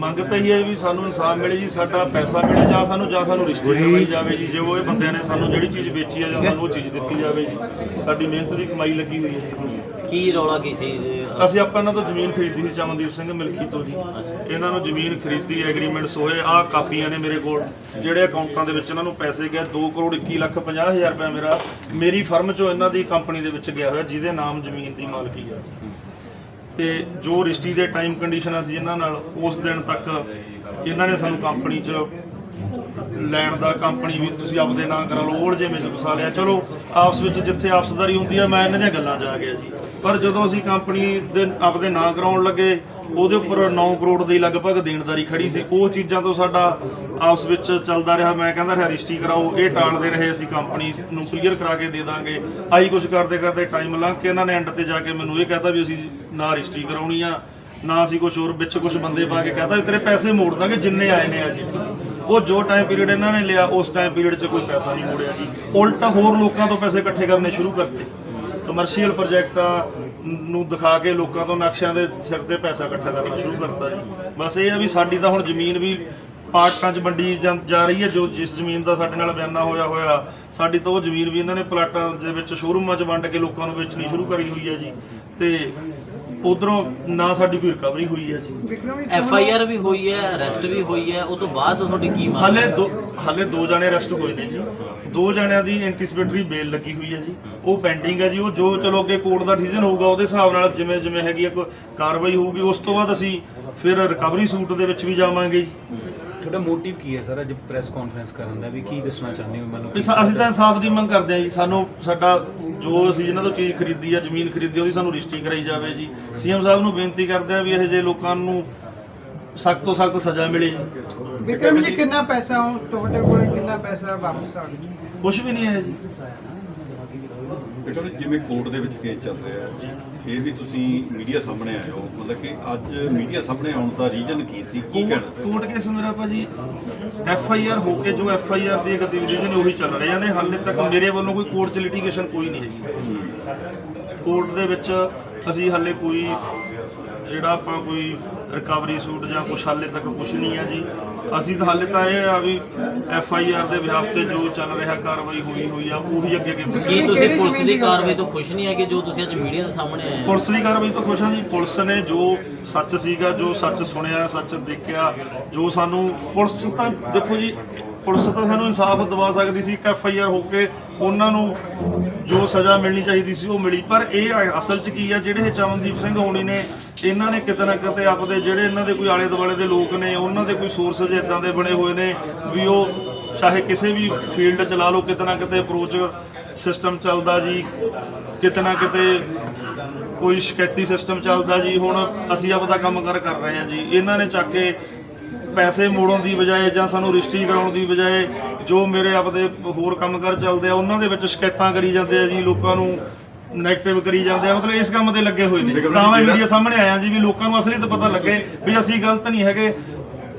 ਮੰਗ ਤਾਂ ਇਹੀ ਹੈ ਵੀ ਸਾਨੂੰ ਇਨਸਾਫ ਮਿਲੇ ਜੀ ਸਾਡਾ ਪੈਸਾ ਮਿਲੇ ਜਾਂ ਸਾਨੂੰ ਜਾਂ ਸਾਨੂੰ ਰਿਸ਼ਤੇ ਕਰਵਾਈ ਜਾਵੇ ਜੀ। ਜੇ ਉਹ ਇਹ ਬੰਦਿਆਂ ਨੇ ਸਾਨੂੰ ਜਿਹੜੀ ਚੀਜ਼ ਵੇਚੀ ਆ ਜਾਂ ਸਾਨੂੰ ਉਹ ਚੀਜ਼ ਦਿੱਤੀ ਜਾਵੇ ਜੀ। ਸਾਡੀ ਮਿਹਨਤ ਦੀ ਕਮਾਈ ਲੱਗੀ ਹੋਈ ਹੈ। ਜੀ ਕੀ ਰੌਲਾ ਕੀ ਸੀ? ਅਸੀਂ ਆਪਾਂ ਇਹਨਾਂ ਤੋਂ ਜ਼ਮੀਨ ਖਰੀਦੀ ਸੀ ਚਮਨਦੀਪ ਸਿੰਘ ਮਿਲਖੀ ਤੋਂ ਜੀ। ਇਹਨਾਂ ਨੂੰ ਜ਼ਮੀਨ ਖਰੀਦੀ ਐਗਰੀਮੈਂਟਸ ਹੋਏ ਆਹ ਕਾਪੀਆਂ ਨੇ ਮੇਰੇ ਕੋਲ। ਜਿਹੜੇ ਅਕਾਊਂਟਾਂ ਦੇ ਵਿੱਚ ਇਹਨਾਂ ਨੂੰ ਪੈਸੇ ਗਏ 2 ਕਰੋੜ 21 ਲੱਖ 50 ਹਜ਼ਾਰ ਰੁਪਏ ਮੇਰਾ ਮੇਰੀ ਫਰਮ ਚੋਂ ਇਹਨਾਂ ਦੀ ਕੰਪਨੀ ਦੇ ਵਿੱਚ ਗਿਆ ਹੋਇਆ ਜਿਹਦੇ ਨਾਮ ਜ਼ਮੀਨ ਦੀ ਮਾਲਕੀ ਹੈ ਤੇ ਜੋ ਰਜਿਸਟਰੀ ਦੇ ਟਾਈਮ ਕੰਡੀਸ਼ਨਾਂ ਸੀ ਇਹਨਾਂ ਨਾਲ, ਉਸ ਦਿਨ ਤੱਕ ਇਹਨਾਂ ਨੇ ਸਾਨੂੰ ਕੰਪਨੀ 'ਚ ਲੈਣ ਦਾ ਕੰਪਨੀ ਵੀ ਤੁਸੀਂ ਆਪਦੇ ਨਾਂ ਕਰਾ ਲਓ, ਉਹ ਜਿਵੇਂ ਵਸਾ ਲਿਆ। ਚਲੋ, ਆਪਸ ਵਿੱਚ ਜਿੱਥੇ ਆਪਸਦਾਰੀ ਹੁੰਦੀ ਆ, ਮੈਂ ਇਹਨਾਂ ਦੀਆਂ ਗੱਲਾਂ 'ਚ ਆ ਗਿਆ ਜੀ। ਪਰ ਜਦੋਂ ਅਸੀਂ ਕੰਪਨੀ ਦੇ, ਆਪਦੇ ਨਾਂ ਕਰਾਉਣ ਲੱਗੇ ਉਹਦੇ ਉੱਪਰ 9 ਕਰੋੜ ਦੀ ਲਗਭਗ ਦੇਣਦਾਰੀ ਖੜੀ ਸੀ। ਉਹ ਚੀਜ਼ਾਂ ਤੋਂ ਸਾਡਾ ਆਪਸ ਵਿੱਚ ਚੱਲਦਾ ਰਿਹਾ। ਮੈਂ ਕਹਿੰਦਾ ਰਿਹਾ ਰਜਿਸਟਰੀ ਕਰਾਓ, ਇਹ ਟਾਲਦੇ ਰਹੇ, ਅਸੀਂ ਕੰਪਨੀ ਨੂੰ ਕਲੀਅਰ ਕਰਾ ਕੇ ਦੇ ਦਾਂਗੇ। ਆਹੀ ਕੁਝ ਕਰਦੇ ਕਰਦੇ ਟਾਈਮ ਲੰਘ ਕੇ ਇਹਨਾਂ ਨੇ ਐਂਡ ਤੇ ਜਾ ਕੇ ਮੈਨੂੰ ਇਹ ਕਹਤਾ ਵੀ ਅਸੀਂ ਨਾ ਰਜਿਸਟਰੀ ਕਰਾਉਣੀ ਆ, ਨਾ ਅਸੀਂ ਕੁਝ ਹੋਰ ਵਿੱਚ ਕੁਝ ਬੰਦੇ ਪਾ ਕੇ ਕਹਤਾ ਵੀ ਤੇਰੇ ਪੈਸੇ ਮੋੜ ਦਾਂਗੇ, ਜਿੰਨੇ ਆਏ ਨੇ ਆ ਜੀ ਉਹ ਜੋ ਟਾਈਮ ਪੀਰੀਅਡ ਇਹਨਾਂ ਨੇ ਲਿਆ, ਉਸ ਟਾਈਮ ਪੀਰੀਅਡ 'ਚ ਕੋਈ ਪੈਸਾ ਨਹੀਂ ਮੋੜਿਆ ਜੀ। ਉਲਟਾ ਹੋਰ ਲੋਕਾਂ ਤੋਂ ਪੈਸੇ ਇਕੱਠੇ ਕਰਨੇ ਸ਼ੁਰੂ ਕਰਤੇ। ਕਮਰਸ਼ੀਅਲ ਪ੍ਰੋਜੈਕਟਾਂ ਨੂੰ ਦਿਖਾ ਕੇ ਲੋਕਾਂ ਤੋਂ ਨਕਸ਼ਿਆਂ ਦੇ ਸਿਰ ਤੇ ਪੈਸਾ ਇਕੱਠਾ ਕਰਨਾ ਸ਼ੁਰੂ ਕਰਤਾ ਜੀ। ਬਸ ਇਹ ਆ ਵੀ ਸਾਡੀ ਤਾਂ ਹੁਣ ਜ਼ਮੀਨ ਵੀ ਪਾਰਟਾਂ 'ਚ ਵੰਡੀ ਜਾਂ- ਜਾ ਰਹੀ ਹੈ, ਜੋ ਜਿਸ ਜ਼ਮੀਨ ਦਾ ਸਾਡੇ ਨਾਲ ਬਿਆਨਾ ਹੋਇਆ ਹੋਇਆ, ਸਾਡੀ ਤਾਂ ਉਹ ਜ਼ਮੀਨ ਵੀ ਇਹਨਾਂ ਨੇ ਪਲਾਟਾਂ ਦੇ ਵਿੱਚ ਸ਼ੋਰੂਮਾਂ 'ਚ ਵੰਡ ਕੇ ਲੋਕਾਂ ਨੂੰ ਵੇਚਣੀ ਸ਼ੁਰੂ ਕਰੀ ਹੋਈ ਹੈ ਜੀ। ਤੇ ਉਧਰੋਂ ਨਾ ਸਾਡੀ ਕੋਈ ਰਿਕਵਰੀ ਹੋਈ ਹੈ ਜੀ। ਐਫ ਆਈ ਆਰ ਵੀ ਹੋਈ ਹੈ ਅਰੈਸਟ ਵੀ ਹੋਈ ਹੈ ਉਹ ਤੋਂ ਬਾਅਦ ਤੁਹਾਡੀ ਕੀ ਮੰਗ ਹਾਲੇ ਦੋ ਹਾਲੇ ਦੋ ਜਣੇ ਅਰੈਸਟ ਹੋਏ ਨੇ ਜੀ। ਦੋ ਜਣਿਆਂ ਦੀ ਐਂਟੀਸਪੇਟਰੀ ਬੇਲ ਲੱਗੀ ਹੋਈ ਹੈ ਜੀ। ਉਹ ਪੈਂਡਿੰਗ ਹੈ ਜੀ ਉਹ ਜੋ ਚਲੋ ਅੱਗੇ ਕੋਰਟ ਦਾ ਡਿਸੀਜਨ ਹੋਊਗਾ ਉਹਦੇ ਹਿਸਾਬ ਨਾਲ ਜਿਵੇਂ ਜਿਵੇਂ ਹੈਗੀ ਆ ਕੋਈ ਕਾਰਵਾਈ ਹੋਊਗੀ ਉਸ ਤੋਂ ਬਾਅਦ ਅਸੀਂ ਫਿਰ ਰਿਕਵਰੀ ਸੂਟ ਦੇ ਵਿੱਚ ਵੀ ਜਾਵਾਂਗੇ ਜੀ। ਤੁਹਾਡਾ ਮੋਟਿਵ ਕੀ ਹੈ ਸਰ? ਅੱਜ ਪ੍ਰੈਸ ਕਾਨਫਰੰਸ ਕਰਨ ਦਾ ਵੀ ਕੀ ਦੱਸਣਾ ਚਾਹੁੰਦੇ ਹੋ ਮੈਨੂੰ? ਵੀ ਸਾ- ਅਸੀਂ ਤਾਂ ਇਨਸਾਫ ਦੀ ਮੰਗ ਕਰਦੇ ਹਾਂ ਜੀ। ਸਾਨੂੰ ਸਾਡਾ ਜੋ ਅਸੀਂ ਜਿਹਨਾਂ ਤੋਂ ਚੀਜ਼ ਖਰੀਦੀ ਆ ਜ਼ਮੀਨ ਖਰੀਦੀ ਆ, ਉਹਦੀ ਸਾਨੂੰ ਰਜਿਸਟਰੀ ਕਰਾਈ ਜਾਵੇ ਜੀ। ਸੀਐਮ ਸਾਹਿਬ ਨੂੰ ਬੇਨਤੀ ਕਰਦੇ ਆ ਵੀ ਇਹੋ ਜਿਹੇ ਲੋਕਾਂ ਨੂੰ ਸਖਤ ਤੋਂ ਸਖਤ ਸਜ਼ਾ ਮਿਲੇ ਜੀ। ਵਿਕਰਮ ਜੀ ਕਿੰਨਾ ਪੈਸਾ ਹੁਣ ਤੁਹਾਡੇ ਕੋਲ ਕਿੰਨਾ ਪੈਸਾ ਵਾਪਸ ਆ ਗਿਆ? ਕੁਝ ਵੀ ਨਹੀਂ ਹੈ ਜੀ। ਬੇਟਾ ਵੀ ਜਿਵੇਂ ਕੋਰਟ ਦੇ ਵਿੱਚ ਕੇਸ ਚੱਲ ਰਿਹਾ ਹੈ ਇਹ ਵੀ ਤੁਸੀਂ ਮੀਡੀਆ ਸਾਹਮਣੇ ਆਏ ਹੋ। ਮਤਲਬ ਕਿ ਅੱਜ ਮੀਡੀਆ ਸਾਹਮਣੇ ਆਉਣ ਦਾ ਰੀਜ਼ਨ ਕੀ ਸੀ? ਕੀ ਕਹਿਣਾ ਕੋਰਟ ਕੇਸ ਮੇਰਾ ਭਾਜੀ ਐਫ ਆਈ ਆਰ ਹੋ ਕੇ ਜੋ ਐਫ ਆਈ ਆਰ ਦੀ ਗਤੀਵਿਧੀਆਂ ਨੇ ਉਹੀ ਚੱਲ ਰਹੀਆਂ ਨੇ। ਹਾਲੇ ਤੱਕ ਮੇਰੇ ਵੱਲੋਂ ਕੋਈ ਕੋਰਟ 'ਚ ਲਿਟੀਗੇਸ਼ਨ ਕੋਈ ਨਹੀਂ ਹੈਗੀ। ਕੋਰਟ ਦੇ ਵਿੱਚ ਅਸੀਂ ਹਾਲੇ ਕੋਈ ਜਿਹੜਾ ਆਪਾਂ ਕੋਈ ਰਿਕਵਰੀ ਸੂਟ ਜਾਂ ਕੁਛ ਹਾਲੇ ਤੱਕ ਕੁਛ ਨਹੀਂ ਹੈ ਜੀ। ਅਸੀਂ ਤਾਂ ਹਾਲੇ ਤਾਂ ਇਹ ਆ ਵੀ ਐਫ ਆਈ ਆਰ ਦੇ ਵਿਹਾਰ ਤੇ ਜੋ ਚੱਲ ਰਿਹਾ ਕਾਰਵਾਈ ਹੋਈ ਹੋਈ ਆ ਉਹੀ ਅੱਗੇ ਅੱਗੇ ਕੀ ਤੁਸੀਂ ਪੁਲਿਸ ਦੀ ਕਾਰਵਾਈ ਤੋਂ ਖੁਸ਼ ਨਹੀਂ ਹੈਗੇ ਜੋ ਤੁਸੀਂ ਅੱਜ ਮੀਡੀਆ ਦੇ ਸਾਹਮਣੇ ਆਏ ਹੋ? ਪੁਲਿਸ ਦੀ ਕਾਰਵਾਈ ਤੋਂ ਖੁਸ਼ ਹਾਂ ਜੀ ਪੁਲਿਸ ਨੇ ਜੋ ਸੱਚ ਸੀਗਾ ਜੋ ਸੱਚ ਸੁਣਿਆ ਸੱਚ ਦੇਖਿਆ ਜੋ ਸਾਨੂੰ ਪੁਲਿਸ ਤਾਂ ਦੇਖੋ ਜੀ ਪੁਲਿਸ ਤਾਂ ਸਾਨੂੰ ਇਨਸਾਫ ਦਿਵਾ ਸਕਦੀ ਸੀ, ਇੱਕ ਐਫ ਆਈ ਆਰ ਹੋ ਕੇ ਉਹਨਾਂ ਨੂੰ ਜੋ ਸਜ਼ਾ ਮਿਲਣੀ ਚਾਹੀਦੀ ਸੀ ਉਹ ਮਿਲੀ। ਪਰ ਇਹ ਅਸਲ 'ਚ ਕੀ ਆ, ਜਿਹੜੇ ਇਹ ਚਮਨਦੀਪ ਸਿੰਘ ਹੋਣੀ ਨੇ, ਇਹਨਾਂ ਨੇ ਕਿਤੇ ਨਾ ਕਿਤੇ ਆਪਦੇ ਜਿਹੜੇ ਇਹਨਾਂ ਦੇ ਕੋਈ ਆਲੇ ਦੁਆਲੇ ਦੇ ਲੋਕ ਨੇ, ਉਹਨਾਂ ਦੇ ਕੋਈ ਸੋਰਸਸ ਇਦਾਂ ਦੇ ਬਣੇ ਹੋਏ ਨੇ ਵੀ ਉਹ ਚਾਹੇ ਕਿਸੇ ਵੀ ਫੀਲਡ ਚ ਲਾ ਲਓ, ਕਿਤੇ ਨਾ ਕਿਤੇ ਅਪਰੋਚ ਸਿਸਟਮ ਚੱਲਦਾ ਜੀ, ਕਿਤੇ ਨਾ ਕਿਤੇ ਕੋਈ ਸ਼ਿਕਾਇਤੀ ਸਿਸਟਮ ਚੱਲਦਾ ਜੀ। ਹੁਣ ਅਸੀਂ ਆਪਦਾ ਕੰਮ ਕਰ ਕਰ ਰਹੇ ਹਾਂ ਜੀ। ਇਹਨਾਂ ਨੇ ਚੱਕ ਕੇ ਪੈਸੇ ਮੋੜਨ ਦੀ ਬਜਾਏ ਜਾਂ ਸਾਨੂੰ ਰਜਿਸਟਰੀ ਕਰਾਉਣ ਦੀ ਬਜਾਏ ਜੋ ਮੇਰੇ ਆਪਦੇ ਹੋਰ ਕੰਮ ਕਰ ਚੱਲਦੇ ਆ ਉਹਨਾਂ ਦੇ ਵਿੱਚ ਸ਼ਿਕਾਇਤਾਂ ਕਰੀ ਜਾਂਦੇ ਆ ਜੀ ਲੋਕਾਂ ਨੂੰ ਨੈਗੇਟਿਵ ਕਰੀ ਜਾਂਦੇ ਆ। ਮਤਲਬ ਇਸ ਕੰਮ ਤੇ ਲੱਗੇ ਹੋਏ ਨੇ। ਤਾਂ ਮੈਂ ਮੀਡੀਆ ਸਾਹਮਣੇ ਆਇਆ ਜੀ ਵੀ ਲੋਕਾਂ ਨੂੰ ਅਸਲੀ ਤਾਂ ਪਤਾ ਲੱਗੇ ਵੀ ਅਸੀਂ ਗਲਤ ਨਹੀਂ ਹੈਗੇ।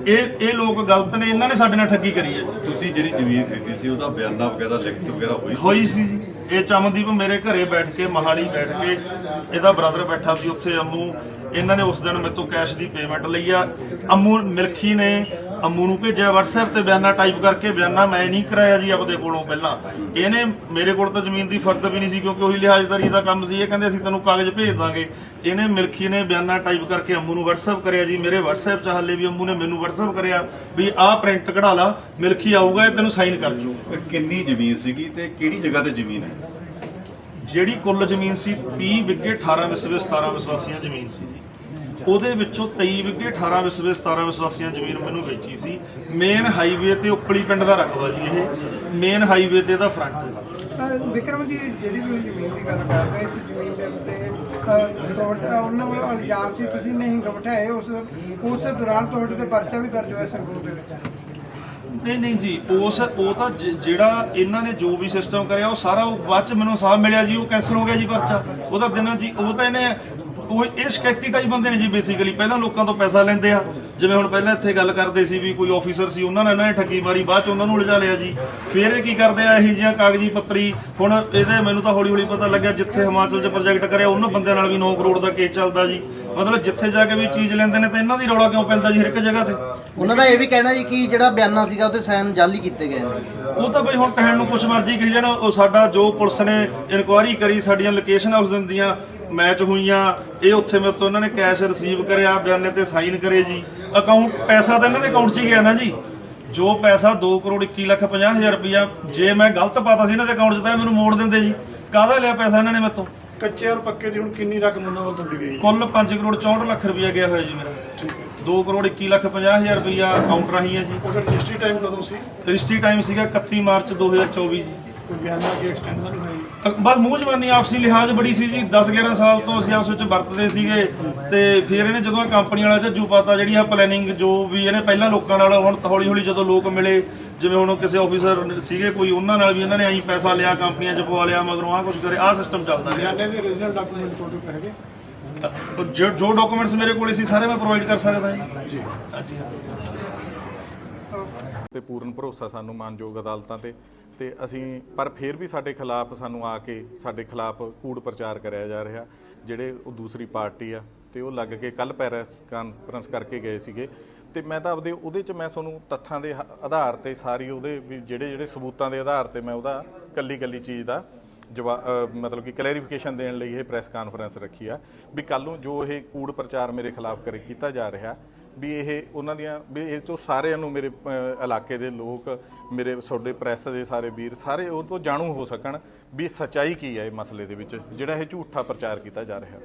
ਇਹ ਇਹ ਲੋਕ ਗਲਤ ਨੇ ਇਹਨਾਂ ਨੇ ਸਾਡੇ ਨਾਲ ਠੱਗੀ ਕਰੀ ਹੈ। ਤੁਸੀਂ ਜਿਹੜੀ ਜ਼ਮੀਨ ਖਰੀਦੀ ਸੀ ਉਹਦਾ ਬਿਆਨਾ ਵਗੈਰਾ ਲਿਖਤ ਵਗੈਰਾ ਹੋਈ ਸੀ? ਹੋਈ ਸੀ ਜੀ। ਇਹ ਚਮਨਦੀਪ ਮੇਰੇ ਘਰੇ ਬੈਠ ਕੇ ਮਹਾਲੀ ਬੈਠ ਕੇ ਇਹਦਾ ਬ੍ਰਦਰ ਬੈਠਾ ਸੀ ਉੱਥੇ ਅੰਮੂ। ਇਹਨਾਂ ਨੇ ਉਸ ਦਿਨ ਮੇਰੇ ਤੋਂ ਕੈਸ਼ ਦੀ ਪੇਮੈਂਟ ਲਈ ਆ। ਅੰਮੂ ਮਿਲਖੀ ਨੇ ਅੰਮੂ ਨੂੰ ਭੇਜਿਆ WhatsApp ਤੇ ਬਿਆਨਾ ਟਾਈਪ ਕਰਕੇ, ਬਿਆਨਾ ਮੈਂ ਨਹੀਂ ਕਰਾਇਆ ਜੀ ਆਪਦੇ ਕੋਲੋਂ ਪਹਿਲਾਂ। ਇਹਨੇ ਮੇਰੇ ਕੋਲ ਤਾਂ ਜ਼ਮੀਨ ਦੀ ਫਰਦ ਵੀ ਨਹੀਂ ਸੀ ਕਿਉਂਕਿ ਉਹੀ ਲਿਹਾਜ਼ਦਾਰੀ ਦਾ ਕੰਮ ਸੀ। ਇਹ ਕਹਿੰਦੇ ਅਸੀਂ ਤੈਨੂੰ ਕਾਗਜ਼ ਭੇਜ ਦਾਂਗੇ। ਇਹਨੇ ਮਿਲਖੀ ਨੇ ਬਿਆਨਾ ਟਾਈਪ ਕਰਕੇ ਅੰਮੂ ਨੂੰ WhatsApp ਕਰਿਆ ਜੀ। ਮੇਰੇ WhatsApp 'ਚ ਹਾਲੇ ਵੀ ਅੰਮੂ ਨੇ ਮੈਨੂੰ WhatsApp ਕਰਿਆ ਵੀ ਆਹ ਪ੍ਰਿੰਟ ਕਢਾ ਲਾ, ਮਿਲਖੀ ਆਊਗਾ, ਇਹ ਤੈਨੂੰ ਸਾਈਨ ਕਰ ਜੂ। ਇਹ ਕਿੰਨੀ ਜ਼ਮੀਨ ਸੀਗੀ ਤੇ ਕਿਹੜੀ ਜਗ੍ਹਾ ਤੇ ਜ਼ਮੀਨ ਹੈ? ਜਿਹੜੀ ਕੁੱਲ ਜ਼ਮੀਨ ਸੀ 30 ਵਿਗੇ 18 ਵਿਸਵੇ 17 ਵਿਸਵਾਸੀਆਂ ਜ਼ਮੀਨ ਸੀ ਜੀ। ਉਹਦੇ ਵਿੱਚੋਂ 23 ਵਿਗੇ 18 ਵਿਸਵੇ 17 ਵਿਸਵਾਸੀਆਂ ਜ਼ਮੀਨ ਮੈਨੂੰ ਵੇਚੀ ਸੀ। ਮੇਨ ਹਾਈਵੇ ਤੇ ਉਪਲੀ ਪਿੰਡ ਦਾ ਰਕਬਾ ਜੀ ਇਹ। ਮੇਨ ਹਾਈਵੇ ਤੇ ਦਾ ਫਰੰਟ ਵਿਕਰਮ ਜੀ, ਜਿਹੜੀ ਤੁਸੀਂ ਜ਼ਮੀਨ ਦੀ ਗੱਲ ਕਰ ਰਹੇ ਇਸ ਜ਼ਮੀਨ ਦੇ ਉੱਤੇ ਤੁਹਾਡਾ, ਉਹਨਾਂ ਵੱਲੋਂ ਇਲਜ਼ਾਮ ਸੀ, ਤੁਸੀਂ ਨਹੀਂ ਬਿਠਾਏ ਉਸ ਉਸ ਦੌਰਾਨ ਤੁਹਾਡੇ ਤੇ ਪਰਚਾ ਵੀ ਦਰਜ ਹੋਇਆ ਸੰਗਰੂਰ ਦੇ ਵਿੱਚ। ਨਹੀਂ ਨਹੀਂ ਜੀ, ਉਸ, ਉਹ ਤਾਂ ਜ- ਜਿਹੜਾ ਇਹਨਾਂ ਨੇ ਜੋ ਵੀ ਸਿਸਟਮ ਕਰਿਆ, ਉਹ ਸਾਰਾ ਉਹ ਬਾਅਦ ਚ ਮੈਨੂੰ ਸਾਹ ਮਿਲਿਆ ਜੀ, ਉਹ ਕੈਨਸਲ ਹੋ ਗਿਆ ਜੀ ਪਰਚਾ। ਉਹ ਤਾਂ ਦਿਨਾਂ ਜੀ, ਉਹ ਤਾਂ ਇਹਨੇ ਕੋਈ ਇਹ ਸ਼ਿਕਾਇਤੀ ਟਾਈਪ ਬੰਦੇ ਨੇ ਜੀ ਬੇਸਿਕਲੀ ਪਹਿਲਾਂ ਲੋਕਾਂ ਤੋਂ ਪੈਸਾ ਲੈਂਦੇ ਆ ਜਿਵੇਂ ਹੁਣ ਪਹਿਲਾਂ ਇੱਥੇ ਗੱਲ ਕਰਦੇ ਸੀ ਵੀ ਕੋਈ ਆਫੀਸਰ ਸੀ ਉਹਨਾਂ ਨੇ ਇਹਨਾਂ ਨੇ ਠੱਗੀ ਮਾਰੀ ਬਾਅਦ ਚ ਉਹਨਾਂ ਨੂੰ ਲਿਜਾ ਲਿਆ ਜੀ। ਫਿਰ ਇਹ ਕੀ ਕਰਦੇ ਆ ਇਹ ਜਿਹੀਆਂ ਕਾਗਜ਼ੀ ਪੱਤਰੀ ਹੁਣ ਇਹਦੇ ਮੈਨੂੰ ਤਾਂ ਹੌਲੀ ਹੌਲੀ ਪਤਾ ਲੱਗਿਆ ਜਿੱਥੇ ਹਿਮਾਚਲ 'ਚ ਪ੍ਰੋਜੈਕਟ ਕਰਿਆ ਉਹਨਾਂ ਬੰਦਿਆਂ ਨਾਲ ਵੀ 9 ਕਰੋੜ ਦਾ ਕੇਸ ਚੱਲਦਾ ਜੀ। ਮਤਲਬ ਜਿੱਥੇ ਜਾ ਕੇ ਵੀ ਚੀਜ਼ ਲੈਂਦੇ ਨੇ ਤਾਂ ਇਹਨਾਂ ਦੀ ਰੌਲਾ ਕਿਉਂ ਪੈਂਦਾ ਜੀ ਹਰ ਇੱਕ ਜਗ੍ਹਾ ਤੇ? ਉਹਨਾਂ ਦਾ ਇਹ ਵੀ ਕਹਿਣਾ ਜੀ ਕਿ ਜਿਹੜਾ ਬਿਆਨਾ ਸੀਗਾ ਉਹਦੇ ਸਾਈਨ ਜਾਲੀ ਕੀਤੇ ਗਏ ਨੇ। ਉਹ ਤਾਂ ਬਈ ਹੁਣ ਕਹਿਣ ਨੂੰ ਕੁਛ ਮਰਜ਼ੀ ਕਹੀ ਜਾਣ ਉਹ ਸਾਡਾ ਜੋ ਪੁਲਿਸ ਨੇ ਇਨਕੁਆਇਰੀ ਕਰੀ ਸਾਡੀਆਂ ਲੋਕੇਸ਼ਨ ਉਸ ਦਿਨ ਦੀਆਂ ਮੈਚ ਹੋਈਆਂ ਇਹ ਉੱਥੇ ਮੇਰੇ ਤੋਂ ਇਹਨਾਂ ਨੇ ਕੈਸ਼ ਰਿਸੀਵ ਕਰਿਆ ਬਿਆਨੇ ਤੇ ਸਾਈਨ ਕਰੇ ਜੀ। ਅਕਾਊਂਟ ਪੈਸਾ ਤਾਂ ਇਹਨਾਂ ਦੇ ਅਕਾਊਂਟ 'ਚ ਹੀ ਗਿਆ ਨਾ ਜੀ। ਜੋ ਪੈਸਾ 2 ਕਰੋੜ 21 ਲੱਖ 50 ਹਜ਼ਾਰ ਰੁਪਇਆ ਜੇ ਮੈਂ ਗਲਤ ਪਾਤਾ ਸੀ ਇਹਨਾਂ ਦੇ ਅਕਾਊਂਟ 'ਚ ਤਾਂ ਇਹ ਮੈਨੂੰ ਮੋੜ ਦਿੰਦੇ ਜੀ। ਕਾਹਦਾ ਲਿਆ ਪੈਸਾ ਇਹਨਾਂ ਨੇ ਮੇਰੇ ਤੋਂ? ਕੱਚੇ ਔਰ ਪੱਕੇ ਦੀ ਹੁਣ ਕਿੰਨੀ ਰਕਮ ਉਹਨਾਂ ਵੱਲ ਤੁਹਾਡੀ ਗਈ? ਕੁੱਲ 5 ਕਰੋੜ 64 ਲੱਖ ਰੁਪਇਆ ਗਿਆ ਹੋਇਆ ਜੀ ਮੇਰਾ। ਠੀਕ ਹੈ। 2 ਕਰੋੜ 21 ਲੱਖ 50 ਹਜ਼ਾਰ ਰੁਪਇਆ ਅਕਾਊਂਟ ਰਾਹੀਂ ਹੈ ਜੀ। ਉਹਦਾ ਰਜਿਸਟਰੀ ਟਾਈਮ ਕਦੋਂ ਸੀ? ਰਜਿਸਟਰੀ ਟਾਈਮ ਸੀਗਾ 31 ਮਾਰਚ 2024 ਜੀ। ਕੋਈ ਬਿਆਨਾ ਕੀ ਐਕਸਟੈਂਸ਼ਨ ਹੋਈ ਬਸ ਮੂੰਹ ਜ਼ਬਾਨੀ ਆਪਸੀ ਲਿਹਾਜ਼ ਬੜੀ ਸੀ ਜੀ। 10 11 ਸਾਲ ਤੋਂ ਅਸੀਂ ਆਪਸ ਵਿੱਚ ਵਰਤਦੇ ਸੀਗੇ ਤੇ ਫਿਰ ਇਹਨੇ ਜਦੋਂ ਕੰਪਨੀ ਵਾਲਾ ਝੱਜੂ ਪਾਤਾ ਜਿਹੜੀ ਆ ਪਲੈਨਿੰਗ ਜੋ ਵੀ ਇਹਨੇ ਪਹਿਲਾਂ ਲੋਕਾਂ ਨਾਲ ਹੁਣ ਹੌਲੀ ਹੌਲੀ ਜਦੋਂ ਲੋਕ ਮਿਲੇ ਜਿਵੇਂ ਹੁਣ ਕਿਸੇ ਆਫੀਸਰ ਸੀਗੇ ਕੋਈ ਉਹਨਾਂ ਨਾਲ ਵੀ ਇਹਨਾਂ ਨੇ ਐਂ ਪੈਸਾ ਲਿਆ ਕੰਪਨੀਆਂ 'ਚ ਪਵਾ ਲਿਆ ਮਗਰੋਂ ਆਹ ਕੁਝ ਕਰੇ ਆਹ ਸਿਸਟਮ ਚੱਲਦਾ ਰਿਹਾ। ਬਿਆਨੇ ਦੇ origignal ਡਾਕੂਮੈਂਟ ਕੋਲ ਹੈਗੇ ਤਾਂ ਜੋ ਜੋ ਡਾਕੂਮੈਂਟਸ ਮੇਰੇ ਕੋਲ ਸੀ ਸਾਰੇ ਮੈਂ ਪ੍ਰੋਵਾਈਡ ਕਰ ਸਕਦਾ ਜੀ। ਜੀ। ਹਾਂਜੀ ਹਾਂ ਤੇ ਪੂਰਨ ਭਰੋਸਾ ਸਾਨੂੰ ਮਾਨਯੋਗ ਅਦਾਲਤਾਂ ਤੇ ਤੇ ਅਸੀਂ, ਪਰ ਫਿਰ ਵੀ ਸਾਡੇ ਖਿਲਾਫ ਸਾਨੂੰ ਆ ਕੇ ਸਾਡੇ ਖਿਲਾਫ ਕੂੜ ਪ੍ਰਚਾਰ ਕਰਿਆ ਜਾ ਰਿਹਾ, ਜਿਹੜੇ ਉਹ ਦੂਸਰੀ ਪਾਰਟੀ ਆ, ਤੇ ਉਹ ਲੱਗ ਕੇ ਕੱਲ ਪੈਰੈਸ ਕਾਨਫਰੰਸ ਕਰਕੇ ਗਏ ਸੀਗੇ। ਤੇ ਮੈਂ ਤਾਂ ਆਪਦੇ, ਉਹਦੇ ਚ ਮੈਂ ਤੁਹਾਨੂੰ ਤੱਥਾਂ ਦੇ ਆਧਾਰ ਤੇ ਸਾਰੀ ਉਹਦੇ ਵੀ ਜਿਹੜੇ ਜਿਹੜੇ ਸਬੂਤਾਂ ਦੇ ਆਧਾਰ ਤੇ ਮੈਂ ਉਹਦਾ ਕੱਲੀ ਕੱਲੀ ਚੀਜ਼ ਦਾ ਜਵਾ ਮਤਲਬ ਕਿ ਕਲੈਰੀਫਿਕੇਸ਼ਨ ਦੇਣ ਲਈ ਇਹ ਪ੍ਰੈਸ ਕਾਨਫਰੰਸ ਰੱਖੀ ਆ, ਵੀ ਕੱਲ ਨੂੰ ਜੋ ਇਹ ਕੂੜ ਪ੍ਰਚਾਰ ਮੇਰੇ ਖਿਲਾਫ ਕਰੇ, ਕੀਤਾ ਜਾ ਰਿਹਾ ਵੀ ਇਹ ਉਹਨਾਂ ਦੀਆਂ ਵੀ ਇਹ ਤੋਂ ਸਾਰਿਆਂ ਨੂੰ ਮੇਰੇ ਇਲਾਕੇ ਦੇ ਲੋਕ ਮੇਰੇ ਤੁਹਾਡੇ ਪ੍ਰੈਸ ਦੇ ਸਾਰੇ ਵੀਰ ਸਾਰੇ ਉਹ ਤੋਂ ਜਾਣੂ ਹੋ ਸਕਣ ਵੀ ਸੱਚਾਈ ਕੀ ਹੈ ਇਹ ਮਸਲੇ ਦੇ ਵਿੱਚ ਜਿਹੜਾ ਇਹ ਝੂਠਾ ਪ੍ਰਚਾਰ ਕੀਤਾ ਜਾ ਰਿਹਾ।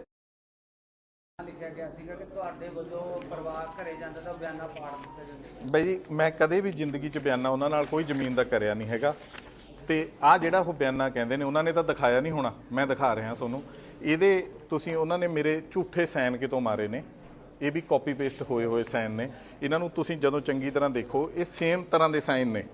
ਲਿਖਿਆ ਗਿਆ ਸੀਗਾ ਕਿ ਤੁਹਾਡੇ ਵੱਲੋਂ ਪਰਿਵਾਰ ਘਰੇ ਜਾਂਦਾ ਤਾਂ ਬਿਆਨਾ ਪਾੜ ਦਿੱਤਾ ਜਾਂਦਾ ਬਈ ਜੀ, ਮੈਂ ਕਦੇ ਵੀ ਜ਼ਿੰਦਗੀ 'ਚ ਬਿਆਨਾ ਉਹਨਾਂ ਨਾਲ ਕੋਈ ਜ਼ਮੀਨ ਦਾ ਕਰਿਆ ਨਹੀਂ ਹੈਗਾ। ਤੇ ਆ ਜਿਹੜਾ ਉਹ ਬਿਆਨਾ ਕਹਿੰਦੇ ਨੇ ਉਹਨਾਂ ਨੇ ਤਾਂ ਦਿਖਾਇਆ ਨਹੀਂ ਹੋਣਾ ਮੈਂ ਦਿਖਾ ਰਿਹਾ ਤੁਹਾਨੂੰ। ਇਹਦੇ ਤੁਸੀਂ ਉਹਨਾਂ ਨੇ ਮੇਰੇ ਝੂਠੇ ਸਾਈਨ ਕਿਤੋਂ ਮਾਰੇ ਨੇ। ਇਹ ਵੀ ਕਾਪੀ ਪੇਸਟ ਹੋਏ ਹੋਏ ਸਾਈਨ ਨੇ। ਇਹਨਾਂ ਨੂੰ ਤੁਸੀਂ ਜਦੋਂ ਚੰਗੀ ਤਰ੍ਹਾਂ ਦੇਖੋ, ਇਹ ਸੇਮ ਤਰ੍ਹਾਂ ਦੇ ਸਾਈਨ ਨੇ।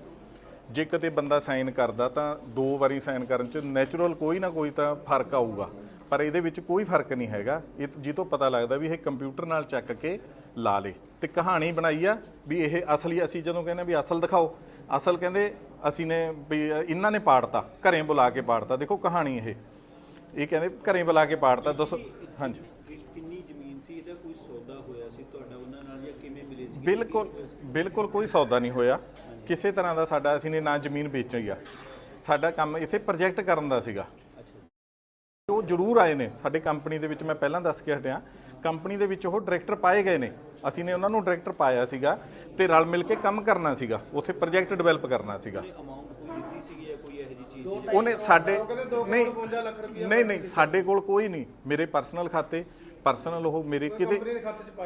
ਜੇ ਕਦੇ ਬੰਦਾ ਸਾਈਨ ਕਰਦਾ ਤਾਂ ਦੋ ਵਾਰੀ ਸਾਈਨ ਕਰਨ 'ਚ ਨੈਚੁਰਲ ਕੋਈ ਨਾ ਕੋਈ ਤਾਂ ਫ਼ਰਕ ਆਊਗਾ। ਪਰ ਇਹਦੇ ਵਿੱਚ ਕੋਈ ਫ਼ਰਕ ਨਹੀਂ ਹੈਗਾ। ਇਹ ਜਿਹ ਪਤਾ ਲੱਗਦਾ ਵੀ ਇਹ ਕੰਪਿਊਟਰ ਨਾਲ ਚੱਕ ਕੇ ਲਾ ਲੇ। ਤੇ ਕਹਾਣੀ ਬਣਾਈ ਆ ਵੀ ਇਹ ਅਸਲੀ, ਅਸੀਂ ਜਦੋਂ ਕਹਿੰਦੇ ਵੀ ਅਸਲ ਦਿਖਾਓ, ਅਸਲ ਕਹਿੰਦੇ ਅਸੀਂ ਨੇ ਵੀ ਇਹਨਾਂ ਨੇ ਪਾੜਤਾ, ਘਰੇ ਬੁਲਾ ਕੇ ਪਾੜਤਾ। ਦੇਖੋ ਕਹਾਣੀ ਇਹ। ਇਹ ਕਹਿੰਦੇ ਘਰੇ ਬੁਲਾ ਕੇ ਪਾੜਤਾ, ਦੱਸੋ। ਹਾਂਜੀ ਕਿੰਨੀ ਜ਼ਮੀਨ ਸੀ ਇਹਦਾ ਕੋਈ ਸੌਦਾ ਹੋਇਆ ਸੀ ਤੁਹਾਡਾ ਉਹਨਾਂ ਨਾਲ ਜਾਂ ਕਿਵੇਂ ਮਿਲੇ ਸੀ ਬਿਲਕੁਲ ਬਿਲਕੁਲ ਕੋਈ ਸੌਦਾ ਨਹੀਂ ਹੋਇਆ। ਕਿਸੇ ਤਰ੍ਹਾਂ ਦਾ ਸਾਡਾ ਅਸੀਂ ਨੇ ਨਾ ਜ਼ਮੀਨ ਵੇਚੀ ਆ। ਸਾਡਾ ਕੰਮ ਇੱਥੇ ਪ੍ਰੋਜੈਕਟ ਕਰਨ ਦਾ ਸੀਗਾ। ਉਹ ਜ਼ਰੂਰ ਆਏ ਨੇ। ਸਾਡੇ ਕੰਪਨੀ ਦੇ ਵਿੱਚ ਮੈਂ ਪਹਿਲਾਂ ਦੱਸ ਕੇ ਹਟਿਆ। ਕੰਪਨੀ ਦੇ ਵਿੱਚ ਉਹ ਡਾਇਰੈਕਟਰ ਪਾਏ ਗਏ ਨੇ। ਅਸੀਂ ਨੇ ਉਹਨਾਂ ਨੂੰ ਡਾਇਰੈਕਟਰ ਪਾਇਆ ਸੀਗਾ ਤੇ ਰਲ ਮਿਲ ਕੇ ਕੰਮ ਕਰਨਾ ਸੀਗਾ। ਉੱਥੇ ਪ੍ਰੋਜੈਕਟ ਡਿਵੈਲਪ ਕਰਨਾ ਸੀਗਾ। ਉਹਨੇ ਸਾਡੇ ਨਹੀਂ ਨਹੀਂ ਨਹੀਂ ਸਾਡੇ ਕੋਲ ਕੋਈ ਨਹੀਂ। ਮੇਰੇ ਪਰਸਨਲ ਖਾਤੇ ਪਰਸਨਲ ਉਹ ਮੇਰੇ ਕਿਤੇ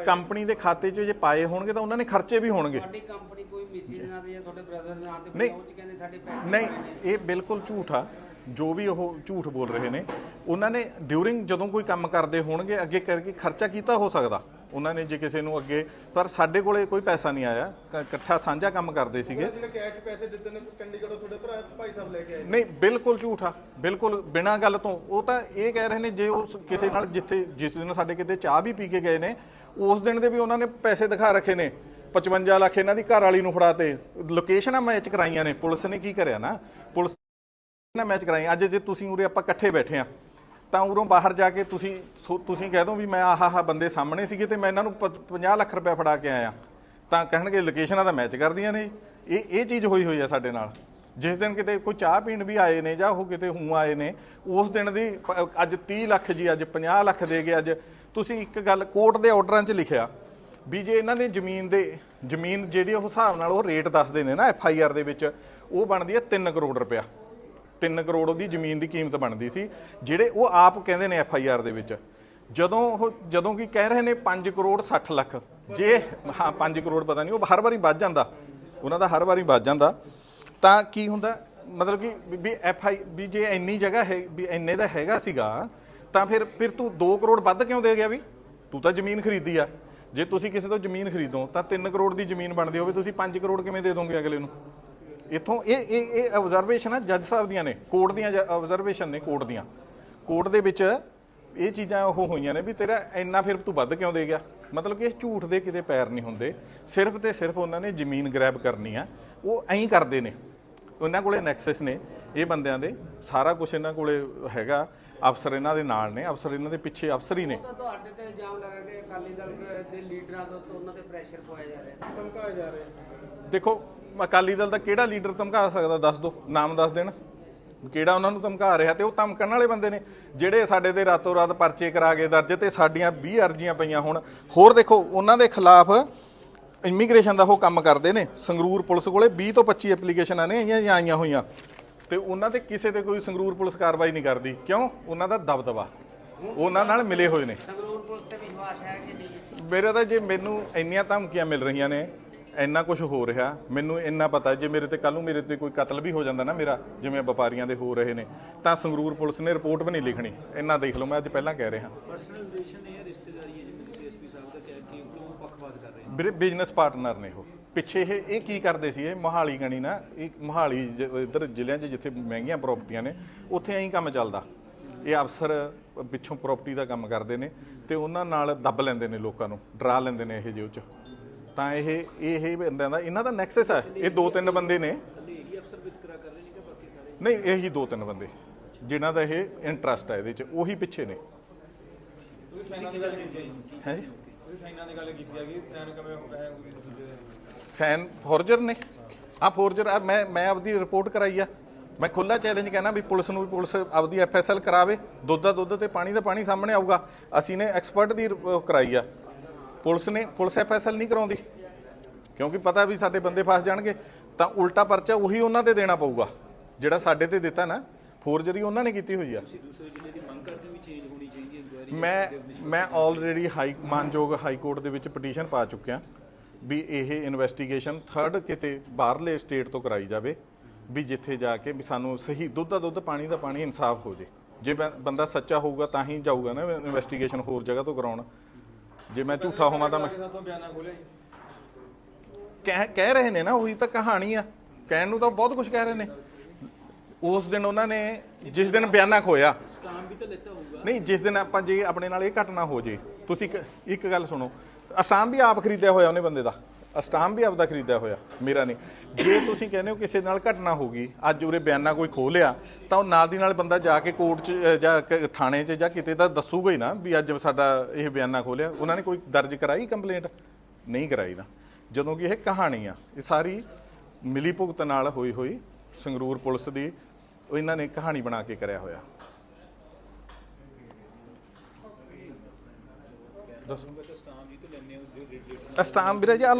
ਕੰਪਨੀ ਦੇ ਖਾਤੇ 'ਚ ਜੇ ਪਾਏ ਹੋਣਗੇ ਤਾਂ ਉਹਨਾਂ ਨੇ ਖਰਚੇ ਵੀ ਹੋਣਗੇ। ਤੁਹਾਡੀ ਕੰਪਨੀ ਕੋਈ ਮਿਸੀ ਦੇ ਨਾਂ ਤੇ ਜਾਂ ਤੁਹਾਡੇ ਬ੍ਰਦਰ ਦੇ ਨਾਂ ਤੇ ਨਹੀਂ। ਪਹੁੰਚ ਕਹਿੰਦੇ ਸਾਡੇ ਪੈਸੇ ਨਹੀਂ ਇਹ ਬਿਲਕੁਲ ਝੂਠ ਆ। ਜੋ ਵੀ ਉਹ ਝੂਠ ਬੋਲ ਰਹੇ ਨੇ ਉਹਨਾਂ ਨੇ ਡਿਊਰਿੰਗ ਜਦੋਂ ਕੋਈ ਕੰਮ ਕਰਦੇ ਹੋਣਗੇ ਅੱਗੇ ਕਰਕੇ ਖਰਚਾ ਕੀਤਾ ਹੋ ਸਕਦਾ। ਉਹਨਾਂ ਨੇ ਜੇ ਕਿਸੇ ਨੂੰ ਅੱਗੇ ਪਰ ਸਾਡੇ ਕੋਲੇ ਕੋਈ ਪੈਸਾ ਨਹੀਂ ਆਇਆ। ਕ- ਇਕੱਠਾ ਸਾਂਝਾ ਕੰਮ ਕਰਦੇ ਸੀਗੇ। ਜਿਹੜੇ ਕੈਸ਼ ਪੈਸੇ ਦਿੱਤੇ ਨੇ ਚੰਡੀਗੜ੍ਹੋਂ ਤੁਹਾਡੇ ਭਰਾ ਭਾਈ ਸਾਹਿਬ ਲੈ ਕੇ ਆਏ ਨਹੀਂ ਬਿਲਕੁਲ ਝੂਠ। ਆ ਬਿਲਕੁਲ ਬਿਨਾਂ ਗੱਲ ਤੋਂ। ਉਹ ਤਾਂ ਇਹ ਕਹਿ ਰਹੇ ਨੇ ਜੇ ਉਸ ਕਿਸੇ ਨਾਲ ਜਿੱਥੇ ਜਿਸ ਦਿਨ ਸਾਡੇ ਕਿਤੇ ਚਾਹ ਵੀ ਪੀ ਕੇ ਗਏ ਨੇ ਉਸ ਦਿਨ ਦੇ ਵੀ ਉਹਨਾਂ ਨੇ ਪੈਸੇ ਦਿਖਾ ਰੱਖੇ ਨੇ। 55 ਲੱਖ ਇਹਨਾਂ ਦੀ ਘਰ ਵਾਲੀ ਨੂੰ ਫੜਾਤੇ। ਲੋਕੇਸ਼ਨਾਂ ਮੈਚ ਕਰਾਈਆਂ ਨੇ। ਪੁਲਿਸ ਨੇ ਕੀ ਕਰਿਆ ਨਾ? ਪੁਲਿਸ ਨੇ ਮੈਚ ਕਰਾਈਆਂ ਅੱਜ ਜੇ ਤੁਸੀਂ ਉਰੇ ਆਪਾਂ ਇਕੱਠੇ ਬੈਠੇ ਆ ਤਾਂ ਉਰੋਂ ਬਾਹਰ ਜਾ ਕੇ ਤੁਸੀਂ ਸੋ- ਤੁਸੀਂ ਕਹਿ ਦੋ ਵੀ ਮੈਂ ਆਹ ਆਹ ਬੰਦੇ ਸਾਹਮਣੇ ਸੀਗੇ ਤੇ ਮੈਂ ਇਹਨਾਂ ਨੂੰ 50 ਲੱਖ ਰੁਪਏ ਫੜਾ ਕੇ ਆਇਆ। ਤਾਂ ਕਹਿਣਗੇ ਲੋਕੇਸ਼ਨਾਂ ਦਾ ਮੈਚ ਕਰਦੀਆਂ ਨੇ। ਇਹ ਇਹ ਚੀਜ਼ ਹੋਈ ਹੋਈ ਆ ਸਾਡੇ ਨਾਲ। ਜਿਸ ਦਿਨ ਕਿਤੇ ਕੋਈ ਚਾਹ ਪੀਣ ਵੀ ਆਏ ਨੇ ਜਾਂ ਉਹ ਕਿਤੇ ਹੂੰ ਆਏ ਨੇ, ਉਸ ਦਿਨ ਦੀ ਅੱਜ 30 ਲੱਖ ਜੀ, ਅੱਜ 50 ਲੱਖ ਦੇ ਗਏ, ਅੱਜ ਤੁਸੀਂ ਇੱਕ ਗੱਲ ਕੋਰਟ ਦੇ ਆਰਡਰਾਂ 'ਚ ਲਿਖਿਆ ਵੀ ਜੇ ਇਹਨਾਂ ਦੀ ਜ਼ਮੀਨ ਦੇ, ਜ਼ਮੀਨ ਜਿਹੜੀ ਉਹ ਹਿਸਾਬ ਨਾਲ ਉਹ ਰੇਟ ਦੱਸਦੇ ਨੇ ਨਾ ਐਫ ਆਈ ਆਰ ਦੇ ਵਿੱਚ, ਉਹ ਬਣਦੀ ਹੈ 3 ਕਰੋੜ ਰੁਪਇਆ। 3 ਕਰੋੜ ਉਹਦੀ ਜ਼ਮੀਨ ਦੀ ਕੀਮਤ ਬਣਦੀ ਸੀ, ਜਿਹੜੇ ਉਹ ਆਪ ਕਹਿੰਦੇ ਨੇ ਐਫ ਆਈ ਆਰ ਦੇ ਵਿੱਚ। ਜਦੋਂ ਉਹ, ਜਦੋਂ ਕਿ ਕਹਿ ਰਹੇ ਨੇ 5 ਕਰੋੜ 60 ਲੱਖ। ਜੇ, ਹਾਂ 5 ਕਰੋੜ ਪਤਾ ਨਹੀਂ, ਉਹ ਹਰ ਵਾਰੀ ਵੱਧ ਜਾਂਦਾ। ਉਹਨਾਂ ਦਾ ਹਰ ਵਾਰੀ ਵੱਧ ਜਾਂਦਾ। ਤਾਂ ਕੀ ਹੁੰਦਾ, ਮਤਲਬ ਕਿ ਵੀ- ਵੀ ਐਫ ਆਈ, ਵੀ ਜੇ ਇੰਨੀ ਜਗ੍ਹਾ ਹੈ, ਵੀ ਇੰਨੇ ਦਾ ਹੈਗਾ ਸੀਗਾ, ਤਾਂ ਫਿਰ ਫਿਰ ਤੂੰ 2 ਕਰੋੜ ਵੱਧ ਕਿਉਂ ਦੇ ਗਿਆ ਵੀ? ਤੂੰ ਤਾਂ ਜ਼ਮੀਨ ਖਰੀਦੀ ਆ। ਜੇ ਤੁਸੀਂ ਕਿਸੇ ਤੋਂ ਜ਼ਮੀਨ ਖਰੀਦੋ, ਤਾਂ 3 ਕਰੋੜ ਦੀ ਜ਼ਮੀਨ ਬਣਦੀ ਹੋਵੇ ਤੁਸੀਂ 5 ਕਰੋੜ ਕਿਵੇਂ ਦੇ ਦੋਗੇ ਅਗਲੇ ਨੂੰ? ਇਥੋਂ ਇਹ ਇਹ ਇਹ ਆਬਜ਼ਰਵੇਸ਼ਨ ਆ ਜੱਜ ਸਾਹਿਬ ਦੀਆਂ ਨੇ ਕੋਰਟ ਦੀਆਂ ਆਬਜ਼ਰਵੇਸ਼ਨ ਨੇ ਕੋਰਟ ਦੀਆਂ। ਕੋਰਟ ਦੇ ਵਿੱਚ ਇਹ ਚੀਜ਼ਾਂ ਉਹ ਹੋਈਆਂ ਨੇ ਵੀ ਤੇਰਾ ਇੰਨਾ ਫਿਰ ਤੂੰ ਵੱਧ ਕਿਉਂ ਦੇ ਗਿਆ? ਮਤਲਬ ਕਿ ਇਹ ਝੂਠ ਦੇ ਕਿਤੇ ਪੈਰ ਨਹੀਂ ਹੁੰਦੇ। ਸਿਰਫ ਤੇ ਸਿਰਫ ਉਹਨਾਂ ਨੇ ਜ਼ਮੀਨ ਗ੍ਰੈਬ ਕਰਨੀ ਆ। ਉਹ ਐਂ ਕਰਦੇ ਨੇ। ਉਹਨਾਂ ਕੋਲੇ ਨੈਕਸਸ ਨੇ। ਇਹ ਬੰਦਿਆਂ ਦੇ ਸਾਰਾ ਕੁਝ ਇਹਨਾਂ ਕੋਲੇ ਹੈਗਾ। ਅਫਸਰ ਇਹਨਾਂ ਦੇ ਨਾਲ ਨੇ ਅਫਸਰ ਇਹਨਾਂ ਦੇ ਪਿੱਛੇ ਅਫਸਰ ਹੀ ਨੇ। ਤਾਂ ਤੁਹਾਡੇ ਤੇ ਇਲਜ਼ਾਮ ਲੱਗ ਰਿਹਾ ਕਿ ਅਕਾਲੀ ਦਲ ਦੇ ਲੀਡਰਾਂ ਤੋਂ ਉਹਨਾਂ ਤੇ ਪ੍ਰੈਸ਼ਰ ਪਾਇਆ ਜਾ ਰਿਹਾ। ਧਮਕਾਏ ਜਾ ਰਹੇ। ਆ ਦੇਖੋ ਅਕਾਲੀ ਦਲ ਦਾ ਕਿਹੜਾ ਲੀਡਰ ਧਮਕਾ ਸਕਦਾ ਦੱਸ ਦਿਓ ਨਾਮ ਦੱਸ ਦੇਣ। ਕਿਹੜਾ ਉਹਨਾਂ ਨੂੰ ਧਮਕਾ ਰਿਹਾ ਤੇ ਉਹ ਧਮਕਣ ਵਾਲੇ ਬੰਦੇ ਨੇ। ਜਿਹੜੇ ਸਾਡੇ ਤੇ ਰਾਤੋਂ ਰਾਤ ਪਰਚੇ ਕਰਾ ਕੇ ਦਰਜ ਤੇ ਸਾਡੀਆਂ 20 ਅਰਜ਼ੀਆਂ ਪਈਆਂ ਹੁਣ। ਹੋਰ ਦੇਖੋ ਉਹਨਾਂ ਦੇ ਖਿਲਾਫ ਇਮੀਗ੍ਰੇਸ਼ਨ ਦਾ ਉਹ ਕੰਮ ਕਰਦੇ ਨੇ। ਸੰਗਰੂਰ ਪੁਲਿਸ ਕੋਲੇ 20 ਤੋਂ 25 ਐਪਲੀਕੇਸ਼ਨਾਂ ਨੇ ਆਈਆਂ ਜਾਂ ਆਈਆਂ ਹੋਈਆਂ। ਤੇ ਉਹਨਾਂ ਤੇ ਕਿਸੇ ਤੇ ਕੋਈ ਸੰਗਰੂਰ ਪੁਲਿਸ ਕਾਰਵਾਈ ਨਹੀਂ ਕਰਦੀ। ਕਿਉਂ? ਉਹਨਾਂ ਦਾ ਦਬਦਬਾ। ਉਹਨਾਂ ਨਾਲ ਮਿਲੇ ਹੋਏ ਨੇ। ਸੰਗਰੂਰ ਪੁਲਿਸ ਤੇ ਵਿਸ਼ਵਾਸ ਹੈ ਕਿ ਨਹੀਂ? ਮੇਰੇ ਤਾਂ ਜੇ ਮੈਨੂੰ ਇੰਨੀਆਂ ਧਮਕੀਆਂ ਮਿਲ ਰਹੀਆਂ ਨੇ ਇੰਨਾ ਕੁਝ ਹੋ ਰਿਹਾ ਮੈਨੂੰ ਇੰਨਾ ਪਤਾ ਜੇ ਮੇਰੇ ਤੇ ਕੱਲ ਨੂੰ ਮੇਰੇ ਤੇ ਕੋਈ ਕਤਲ ਵੀ ਹੋ ਜਾਂਦਾ ਨਾ ਮੇਰਾ ਜਿਵੇਂ ਵਪਾਰੀਆਂ ਦੇ ਹੋ ਰਹੇ ਨੇ ਤਾਂ ਸੰਗਰੂਰ ਪੁਲਿਸ ਨੇ ਰਿਪੋਰਟ ਵੀ ਨਹੀਂ ਲਿਖਣੀ। ਇੰਨਾ ਦੇਖ ਲਓ ਮੈਂ ਅੱਜ ਪਹਿਲਾਂ ਕਹਿ ਰਿਹਾ। ਪਰਸਨਲ ਰਿਲੇਸ਼ਨ ਹੈ ਰਿਸ਼ਤੇਦਾਰੀ ਹੈ ਜਿਵੇਂ ਐਸਪੀ ਸਾਹਿਬ ਦਾ ਕਹਿ ਕੇ ਕਿਉਂ ਪੱਖਪਾਤ ਕਰ ਰਹੇ ਨੇ। ਵੀਰੇ ਬਿਜ਼ਨਸ ਪਾਰਟਨਰ ਨੇ ਉਹ। ਪਿੱਛੇ ਇਹ ਇਹ ਕੀ ਕਰਦੇ ਸੀ ਇਹ? ਮੋਹਾਲੀ ਗਣੀ ਨਾ ਇਹ ਮੋਹਾਲੀ ਇੱਧਰ ਜ਼ਿਲ੍ਹਿਆਂ 'ਚ ਜਿੱਥੇ ਮਹਿੰਗੀਆਂ ਪ੍ਰਾਪਰਟੀਆਂ ਨੇ ਉੱਥੇ ਐਂ ਕੰਮ ਚੱਲਦਾ। ਇਹ ਅਫਸਰ ਪਿੱਛੋਂ ਪ੍ਰਾਪਰਟੀ ਦਾ ਕੰਮ ਕਰਦੇ ਨੇ ਤੇ ਉਹਨਾਂ ਨਾਲ ਦੱਬ ਲੈਂਦੇ ਨੇ ਲੋਕਾਂ ਨੂੰ ਡਰਾ ਲੈਂਦੇ ਨੇ ਇਹ ਜਿਹੇ 'ਚ। ਤਾਂ ਇਹ ਇਹ ਬੰਦਿਆਂ ਦਾ ਇਹਨਾਂ ਦਾ ਨੈਕਸਸ ਹੈ ਇਹ ਦੋ ਤਿੰਨ ਬੰਦੇ ਨੇ। ਨਹੀਂ ਇਹੀ ਦੋ ਤਿੰਨ ਬੰਦੇ ਜਿਨ੍ਹਾਂ ਦਾ ਇਹ ਇੰਟਰਸਟ ਹੈ ਇਹਦੇ 'ਚ ਉਹੀ ਪਿੱਛੇ ਨੇ। ਹੈ ਸੈਨ ਫੋਰਜਰ ਨੇ। ਆ ਫੋਰਜਰ ਆ ਮੈਂ ਮੈਂ ਆਪਦੀ ਰਿਪੋਰਟ ਕਰਾਈ ਆ। ਮੈਂ ਖੁੱਲਾ ਚੈਲੰਜ ਕਹਿਣਾ ਵੀ ਪੁਲਿਸ ਨੂੰ ਵੀ ਪੁਲਿਸ ਆਪਦੀ ਐਫਐਸਐਲ ਕਰਾਵੇ। ਦੁੱਧ ਦਾ ਦੁੱਧ ਤੇ ਪਾਣੀ ਦਾ ਪਾਣੀ ਸਾਹਮਣੇ ਆਊਗਾ। ਅਸੀਂ ਨੇ ਐਕਸਪਰਟ ਦੀ ਰਿਪ- ਉਹ ਕਰਾਈ ਆ। ਪੁਲਿਸ ਨੇ ਪੁਲਿਸ ਐਫਐਸਐਲ ਨਹੀਂ ਕਰਾਉਂਦੀ। ਕਿਉਂਕਿ ਪਤਾ ਵੀ ਸਾਡੇ ਬੰਦੇ ਫਸ ਜਾਣਗੇ। ਤਾਂ ਉਲਟਾ ਪਰਚਾ ਉਹੀ ਉਹਨਾਂ ਤੇ ਦੇਣਾ ਪਊਗਾ। ਜਿਹੜਾ ਸਾਡੇ ਤੇ ਦਿੱਤਾ ਨਾ ਫੋਰਜਰੀ ਉਹਨਾਂ ਨੇ ਕੀਤੀ ਹੋਈ ਆ। ਦੂਸਰੇ ਜ਼ਿਲ੍ਹੇ ਦੀ ਮੰਗ ਕਰਦੇ ਵੀ ਚੇਂਜ ਹੈ ਮੈਂ ਮੈਂ ਆਲਰੇਡੀ ਹਾਈ ਮਾਨਯੋਗ ਹਾਈ ਕੋਰਟ ਦੇ ਵਿੱਚ ਪਟੀਸ਼ਨ ਪਾ ਚੁੱਕਿਆ ਵੀ ਇਹ ਇਨਵੈਸਟੀਗੇਸ਼ਨ ਥਰਡ ਕਿਤੇ ਬਾਹਰਲੇ ਸਟੇਟ ਤੋਂ ਕਰਾਈ ਜਾਵੇ, ਵੀ ਜਿੱਥੇ ਜਾ ਕੇ ਵੀ ਸਾਨੂੰ ਸਹੀ ਦੁੱਧ ਦਾ ਦੁੱਧ, ਪਾਣੀ ਦਾ ਪਾਣੀ ਇਨਸਾਫ ਹੋ ਜੇ। ਜੇ ਬੰ- ਬੰਦਾ ਸੱਚਾ ਹੋਊਗਾ ਤਾਂ ਹੀ ਜਾਊਗਾ ਨਾ ਇਨਵੈਸਟੀਗੇਸ਼ਨ ਹੋਰ ਜਗ੍ਹਾ ਤੋਂ ਕਰਾਉਣ। ਜੇ ਮੈਂ ਝੂਠਾ ਹੋਵਾਂ ਤਾਂ ਮੈਂ ਕਹਿ ਕਹਿ ਰਹੇ ਨੇ ਨਾ, ਉਹੀ ਤਾਂ ਕਹਾਣੀ ਆ। ਕਹਿਣ ਨੂੰ ਤਾਂ ਬਹੁਤ ਕੁਝ ਕਹਿ ਰਹੇ ਨੇ। ਉਸ ਦਿਨ ਉਹਨਾਂ ਨੇ, ਜਿਸ ਦਿਨ ਬਿਆਨਾ ਖੋਇਆ ਤਾਂ ਲੈਤਾ ਹੋਊਗਾ। ਨਹੀਂ ਜਿਸ ਦਿਨ ਆਪਾਂ ਜੇ ਆਪਣੇ ਨਾਲ ਇਹ ਘਟਨਾ ਹੋ ਜੇ ਤੁਸੀਂ ਇੱਕ- ਇੱਕ ਗੱਲ ਸੁਣੋ। ਅਸਟਾਮ ਵੀ ਆਪ ਖਰੀਦਿਆ ਹੋਇਆ ਉਹਨੇ ਬੰਦੇ ਦਾ। ਅਸਟਾਮ ਵੀ ਆਪਦਾ ਖਰੀਦਿਆ ਹੋਇਆ ਮੇਰਾ ਨਹੀਂ। ਜੇ ਤੁਸੀਂ ਕਹਿੰਦੇ ਹੋ ਕਿਸੇ ਨਾਲ ਘਟਨਾ ਹੋ ਗਈ ਅੱਜ ਉਰੇ ਬਿਆਨਾ ਕੋਈ ਖੋਹ ਲਿਆ ਤਾਂ ਉਹ ਨਾਲ ਦੀ ਨਾਲ ਬੰਦਾ ਜਾ ਕੇ ਕੋਰਟ 'ਚ ਅ, ਜਾਂ ਕ- ਥਾਣੇ 'ਚ ਜਾਂ ਕਿਤੇ ਤਾਂ ਦੱਸੂਗਾ ਹੀ ਨਾ ਵੀ ਅੱਜ ਸਾਡਾ ਇਹ ਬਿਆਨਾ ਖੋਲਿਆ ਉਹਨਾਂ ਨੇ ਕੋਈ ਦਰਜ ਕਰਾਈ ਕੰਪਲੇਂਟ? ਨਹੀਂ ਕਰਾਈ ਨਾ। ਜਦੋਂ ਕਿ ਇਹ ਕਹਾਣੀ ਆ ਇਹ ਸਾਰੀ ਮਿਲੀ ਭੁਗਤ ਨਾਲ ਹੋਈ ਹੋਈ ਸੰਗਰੂਰ ਪੁਲਿਸ ਦੀ ਉਹ ਇਹਨਾਂ ਨੇ ਕਹਾਣੀ ਬਣਾ ਕੇ ਕਰਿਆ ਹੋਇਆ। ਦੱਸੋ। ਸਟਾਮ ਵੀਰੇ ਜੀ ਆਹ